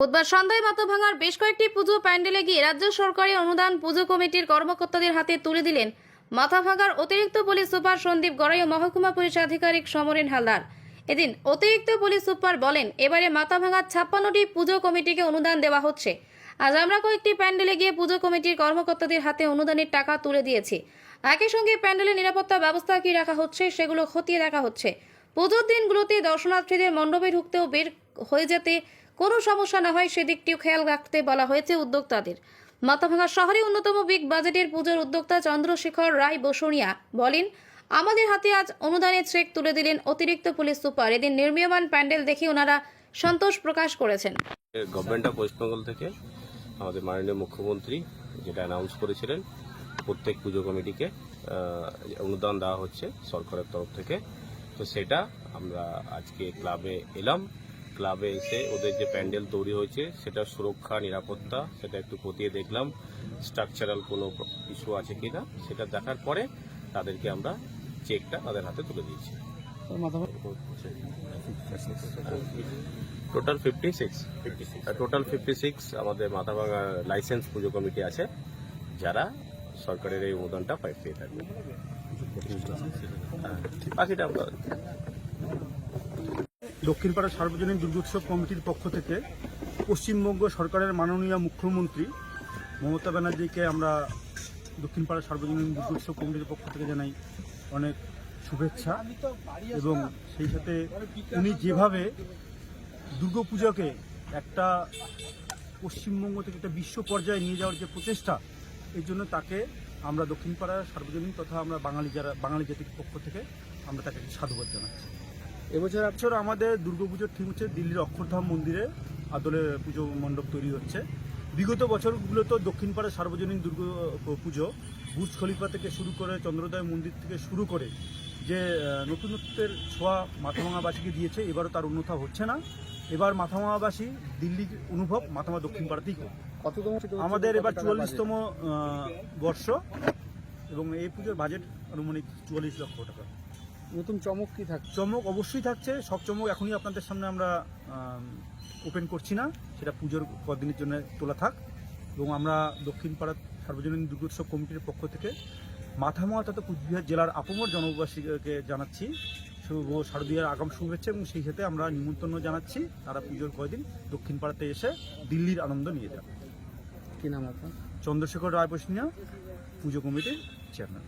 বুধবার সন্ধ্যায় মাথাভাঙার বেশ কয়েকটি পুজো প্যান্ডেলে গিয়ে রাজ্য সরকারি অনুদান পুজো কমিটির কর্মকর্তাদের হাতে তুলে দিলেন মাথাভাঙার অতিরিক্ত পুলিশ সুপার সন্দীপ গড়াই ও মহকুমা পুলিশ আধিকারিক সমরেন হালদার। এদিন অতিরিক্ত পুলিশ সুপার বলেন, এবারে মাথাভাঙার ছাপ্পান্নটি পুজো কমিটিকে অনুদান দেওয়া হচ্ছে। আজ আমরা কয়েকটি প্যান্ডেলে গিয়ে পুজো কমিটির কর্মকর্তাদের হাতে অনুদানের টাকা তুলে দিয়েছি। একই সঙ্গে প্যান্ডেলের নিরাপত্তা ব্যবস্থা কি রাখা হচ্ছে সেগুলো খতিয়ে দেখা হচ্ছে। পুজোর দিনগুলোতে দর্শনার্থীদের মণ্ডপে ঢুকতেও বের হয়ে যেতে কোনো সমস্যা না হয় সেদিকটিও খেয়াল রাখতে বলা হয়েছে উদ্যোক্তাদের। মাথাভাঙা শহরে অন্যতম বিগ বাজেটের পুজোর উদ্যোক্তা চন্দ্রশেখর রায় বসুনিয়া বলেন, আমাদের হাতে আজ অনুদানের চেক তুলে দিলেন অতিরিক্ত পুলিশ সুপার। এদিন নির্মীয়মান প্যান্ডেল দেখে ওনারা সন্তোষ প্রকাশ করেছেন। গভর্নমেন্ট অফ ওয়েস্ট বেঙ্গল থেকে আমাদের মাননীয় মুখ্যমন্ত্রী যেটা অ্যানাউন্স করেছিলেন, প্রত্যেক পুজো কমিটিকে অনুদান দেওয়া হচ্ছে সরকারের তরফ থেকে। তো সেটা আমরা আজকে ক্লাবে এলাম। ক্লাবে এসে ওদের যে প্যান্ডেল তৈরি হয়েছে সেটা সুরক্ষা নিরাপত্তা সেটা একটু খতিয়ে দেখলাম। স্ট্রাকচারাল কোনো ইস্যু আছে কিনা সেটা দেখার পরে তাদেরকে আমরা চেকটা তাদের হাতে তুলে দিয়েছি। Total fifty six total fifty six আমাদের মাথাভাঙা লাইসেন্স পুজো কমিটি আছে যারা সরকারের এই অনুদানটা পাই পেয়ে থাকবে। হ্যাঁ, বাকিটা আমরা দক্ষিণপাড়া সার্বজনীন দুর্গোৎসব কমিটির পক্ষ থেকে পশ্চিমবঙ্গ সরকারের মাননীয় মুখ্যমন্ত্রী মমতা ব্যানার্জিকে আমরা দক্ষিণপাড়া সার্বজনীন দুর্গোৎসব কমিটির পক্ষ থেকে জানাই অনেক শুভেচ্ছা এবং সেই সাথে উনি যেভাবে দুর্গাপূজাকে একটা পশ্চিমবঙ্গ থেকে একটা বিশ্ব পর্যায়ে নিয়ে যাওয়ার যে প্রচেষ্টা, এর জন্য তাকে আমরা দক্ষিণপাড়া সার্বজনীন তথা আমরা বাঙালি যারা, বাঙালি জাতির পক্ষ থেকে আমরা তাকে সাধুবাদ জানাচ্ছি। এবছর বছর আমাদের দুর্গাপুজোর থিম হচ্ছে দিল্লির অক্ষরধাম মন্দিরে আদলে পুজো মণ্ডপ তৈরি হচ্ছে। বিগত বছরগুলোতে দক্ষিণপাড়া সার্বজনীন দুর্গা পুজো বুর্জ খলিফা থেকে শুরু করে চন্দ্রোদয় মন্দির থেকে শুরু করে যে নতুনত্বের ছোঁয়া মাথাভাঙাবাসীকে দিয়েছে এবারও তার উন্নতা হচ্ছে না। এবার মাথাভাঙাবাসী দিল্লির অনুভব মাথামা দক্ষিণ পাড়াতেই কততম আমাদের এবার চুয়াল্লিশতম বর্ষ এবং এই পুজোর বাজেট আনুমানিক চুয়াল্লিশ লক্ষ টাকা। নতুন চমক কি থাকছে? চমক অবশ্যই থাকছে। সব চমক এখনই আপনাদের সামনে আমরা ওপেন করছি না। সেটা পুজোর কদিনের জন্য তোলা থাক। এবং আমরা দক্ষিণ পাড়া সার্বজনীন দুর্গোৎসব কমিটির পক্ষ থেকে মাথামোয়া তথা কুচবিহার জেলার আপমর জনবাসীকে জানাচ্ছি। শুভ শারদীয়ার আগাম শুভেচ্ছা এবং সেই সাথে আমরা নিমন্ত্রণ জানাচ্ছি। তারা পুজোর কয়দিন দক্ষিণ পাড়াতে এসে দিল্লির আনন্দ নিয়ে যাবে। কি নাম আপনার? চন্দ্রশেখর রায় বসিনিয়া পুজো কমিটির চেয়ারম্যান